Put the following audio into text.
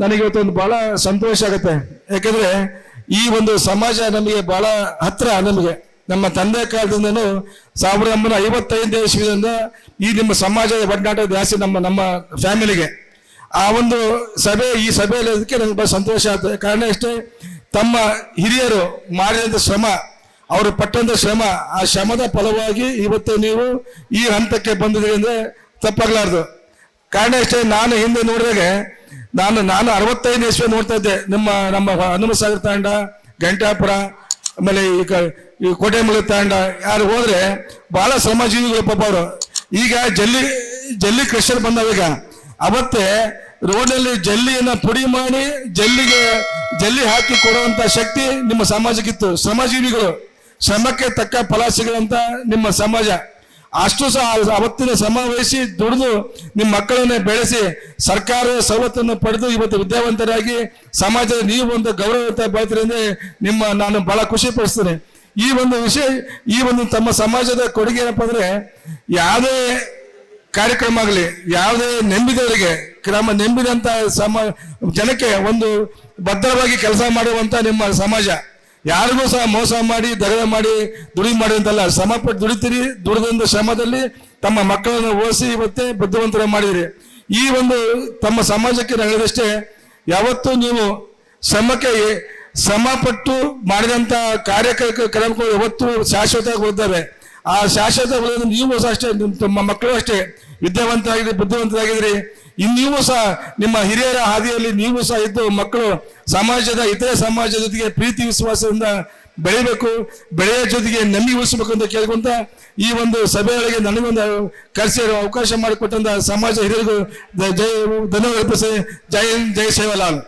ನನಗೆ ಇವತ್ತೊಂದು ಬಹಳ ಸಂತೋಷ ಆಗುತ್ತೆ. ಯಾಕಂದ್ರೆ ಈ ಒಂದು ಸಮಾಜ ನಮಗೆ ಬಹಳ ಹತ್ರ ನಮಗೆ. ನಮ್ಮ ತಂದೆ ಕಾಲದಿಂದನೂ ಸಾವಿರದ ಒಂಬೈನೂರ ಐವತ್ತೈದನೇ ಇಸ್ವಿಯಿಂದ ಈ ನಿಮ್ಮ ಸಮಾಜದ ಒಡನಾಟ ಜಾಸ್ತಿ ನಮ್ಮ ನಮ್ಮ ಫ್ಯಾಮಿಲಿಗೆ. ಆ ಒಂದು ಸಭೆ, ಈ ಸಭೆಯಲ್ಲಿ ಅದಕ್ಕೆ ನನಗೆ ಬಹಳ ಸಂತೋಷ ಆಗ್ತದೆ ಕಾರಣ ಇಷ್ಟೇ, ತಮ್ಮ ಹಿರಿಯರು ಮಾಡಿದಂಥ ಶ್ರಮ, ಅವರು ಪಟ್ಟಂತ ಶ್ರಮ, ಆ ಶ್ರಮದ ಫಲವಾಗಿ ಇವತ್ತು ನೀವು ಈ ಹಂತಕ್ಕೆ ಬಂದಿದ್ದೀರಿ ಅಂದ್ರೆ ತಪ್ಪಾಗ್ಲಾರ್ದು. ಕಾರಣ ಇಷ್ಟೇ, ನಾನು ಹಿಂದೆ ನೋಡಿದಾಗ ನಾನು ನಾನು ಅರವತ್ತೈದು ಇಸ್ವಿ ನೋಡ್ತಾ ಇದ್ದೆ. ನಿಮ್ಮ, ನಮ್ಮ ಹನುಮ ಸಾಗರ್ ತಾಂಡ ಗಂಟಾಪುರ ಆಮೇಲೆ ಈ ಈ ಕೋಟೆಮುಲ ತಾಂಡ, ಯಾರು ಹೋದ್ರೆ ಬಹಳ ಶ್ರಮಜೀವಿಗಳು ಪಾಪ ಅವರು. ಈಗ ಜಲ್ಲಿ ಜಲ್ಲಿ ಕ್ರಷರ್ ಬಂದವೀಗ ಅವತ್ತೇ ರೋಡಲ್ಲಿ ಜಲ್ಲಿಯನ್ನ ಪುಡಿ ಮಾಡಿ ಜಲ್ಲಿಗೆ ಜಲ್ಲಿ ಹಾಕಿ ಕೊಡುವಂತ ಶಕ್ತಿ ನಿಮ್ಮ ಸಮಾಜಕ್ಕಿತ್ತು. ಶ್ರಮಜೀವಿಗಳು ಶ್ರಮಕ್ಕೆ ತಕ್ಕ ಫಲ ಸಿಗುವಂತ ನಿಮ್ಮ ಸಮಾಜ. ಅಷ್ಟು ಸಹ ಅವತ್ತಿನ ವಹಿಸಿ ದುಡಿದು ನಿಮ್ಮ ಮಕ್ಕಳನ್ನ ಬೆಳೆಸಿ ಸರ್ಕಾರ ಸವಲತ್ತನ್ನು ಪಡೆದು ಇವತ್ತು ವಿದ್ಯಾವಂತರಾಗಿ ಸಮಾಜದ ನೀವು ಒಂದು ಗೌರವತೆ ಬೆಳೆತೀರಿ ಅಂದ್ರೆ ನಿಮ್ಮ ನಾನು ಬಹಳ ಖುಷಿ ಪಡಿಸ್ತೇನೆ. ಈ ಒಂದು ವಿಷಯ, ಈ ಒಂದು ತಮ್ಮ ಸಮಾಜದ ಕೊಡುಗೆ ಏನಪ್ಪ ಅಂದ್ರೆ ಯಾವುದೇ ಕಾರ್ಯಕ್ರಮ ಆಗಲಿ, ಯಾವುದೇ ನೆಂಬಿದವರಿಗೆ ಕ್ರಮ ನೆಂಬಿದಂತ ಸಮ, ಜನಕ್ಕೆ ಒಂದು ಭದ್ರವಾಗಿ ಕೆಲಸ ಮಾಡುವಂತ ನಿಮ್ಮ ಸಮಾಜ. ಯಾರಿಗೂ ಸಹ ಮೋಸ ಮಾಡಿ ದಗದ ಮಾಡಿ, ದುಡಿ ಮಾಡಿದಂತಲ್ಲ ಶ್ರಮ ಪಟ್ಟು ದುಡಿತೀರಿ ದುಡಿದಂತ ಶ್ರಮದಲ್ಲಿ ತಮ್ಮ ಮಕ್ಕಳನ್ನು ಓದಿಸಿ ಇವತ್ತೇ ಬುದ್ಧಿವಂತರ ಮಾಡಿದಿರಿ ಈ ಒಂದು ತಮ್ಮ ಸಮಾಜಕ್ಕೆ ನಡೆದಷ್ಟೇ ಯಾವತ್ತೂ ನೀವು ಶ್ರಮಕ್ಕೆ ಶ್ರಮ ಪಟ್ಟು ಮಾಡಿದಂತ ಕಾರ್ಯಕ್ರಮಗಳು ಯಾವತ್ತೂ ಶಾಶ್ವತವಾಗಿ ಓದ್ತಾರೆ ಆ ಶಾಶ್ವತ ನೀವು ಅಷ್ಟೇ ತಮ್ಮ ಮಕ್ಕಳು ಅಷ್ಟೇ. ವಿದ್ಯಾವಂತರಾಗಿದ್ರಿ, ಬುದ್ಧಿವಂತರಾಗಿದ್ರಿ ಇನ್ನು ನೀವು ಸಹ ನಿಮ್ಮ ಹಿರಿಯರ ಹಾದಿಯಲ್ಲಿ ನೀವು ಸಹ ಇದ್ದು ಮಕ್ಕಳು ಸಮಾಜದ, ಇತರೆ ಸಮಾಜದ ಜೊತೆಗೆ ಪ್ರೀತಿ ವಿಶ್ವಾಸದಿಂದ ಬೆಳಿಬೇಕು, ಬೆಳೆಯ ಜೊತೆಗೆ ನಂಬಿ ಉಳಿಸಬೇಕು ಅಂತ ಕೇಳ್ಕೊಂತ ಈ ಒಂದು ಸಭೆಯೊಳಗೆ ನನಗೊಂದು ಕರೆಸಿ ಅವಕಾಶ ಮಾಡಿಕೊಟ್ಟಂತ ಸಮಾಜ ಹಿರಿಯರಿಗೂ ಜೈ ಧನ್ಯವಾದ ಜೈ ಜೈ ಸೇವಲಾಲ್